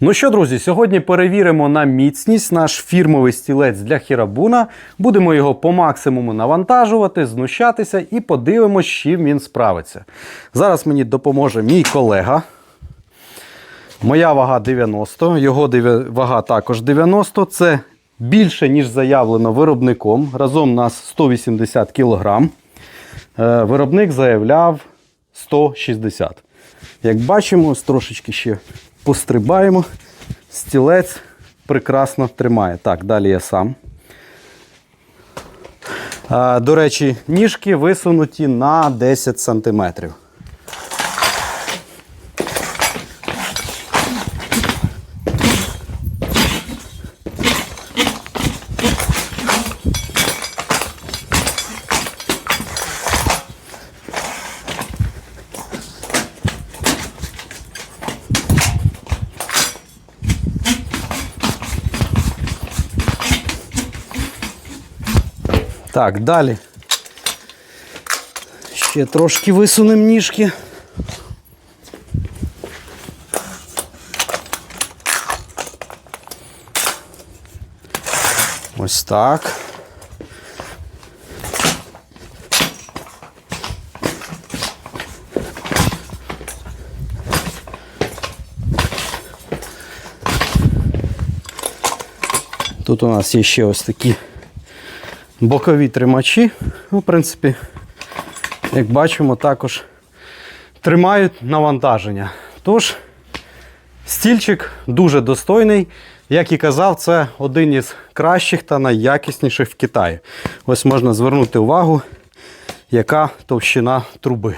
Ну що, друзі, сьогодні перевіримо на міцність наш фірмовий стілець для хірабуна. Будемо його по максимуму навантажувати, знущатися і подивимось, з чим він справиться. Зараз мені допоможе мій колега. Моя вага 90, його вага також 90. Це більше, ніж заявлено виробником. Разом нас 180 кг. Е, Виробник заявляв 160. Як бачимо, трошечки ще пострибаємо. Стілець прекрасно тримає. Так, далі я сам. До речі, ніжки висунуті на 10 см. Так, далі. Ще трошки висунемо ніжки. Ось так. Тут у нас є ще ось такі бокові тримачі. Ну, в принципі, як бачимо, також тримають навантаження. Тож, стільчик дуже достойний. Як і казав, це один із кращих та найякісніших в Китаї. Ось можна звернути увагу, яка товщина труби.